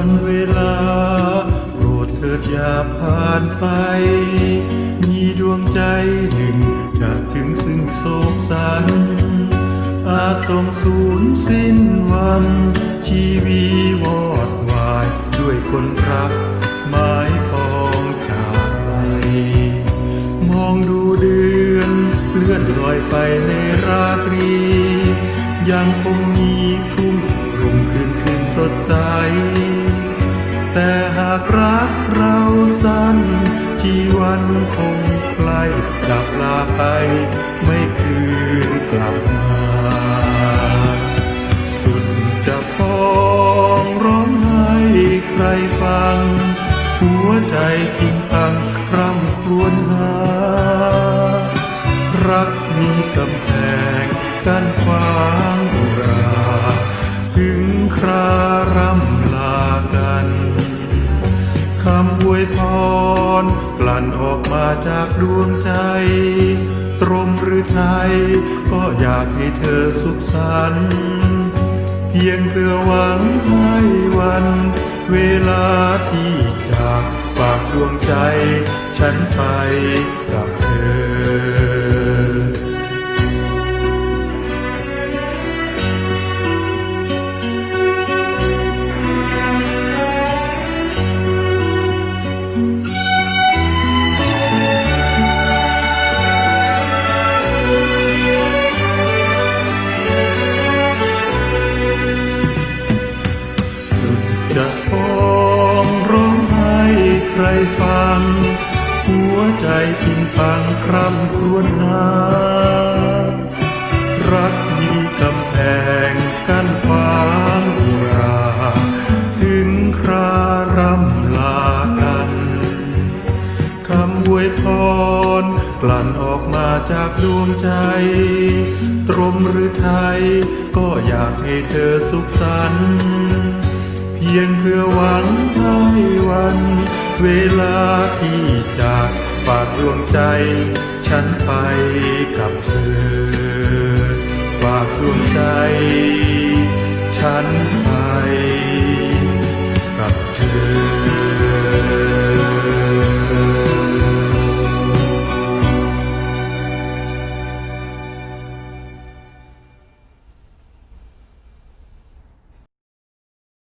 ันเวลา โปรดเถิดอย่าผ่านไป มีดวงใจหนึ่งจะถึงซึ่งโศกสัน อาจต้องสูญสิ้นวัน ชีวีวอดวายด้วยคนรักไม้ปองจากไป มองดูเดือนเลื่อนลอยไปในราตรี ยังคงมีคุ้มรุ่งคืนคืนสดใสากรักเราสั้นชีวันคงใกล้จากลาไปไม่คืนกลับมา สุดจะพองร้องไห้ใครฟัง หัวใจพิงพังคร่ำครวญหา รักมีกำแพงกั้นขวางอุรา ถึงครารำลากันคำ วยพร กลั่นออกมาจากดวงใจ ตรมหรือไทย ก็อยากให้เธอสุขสันต์เพียงเพื่อหวังให้วัน เวลาที่จากฝากดวงใจ ฉันไปกับ ใจพินพังคร่ำครวญหา รักมีกำแพงกั้นขวางอุรา ถึงคราร่ำลากันคำอวยพร กลั่นออกมาจากดวงใจ ตรมหรือไทย ก็อยากให้เธอสุขสันต์เพียงเพื่อหวังให้วัน เวลาที่ ใจ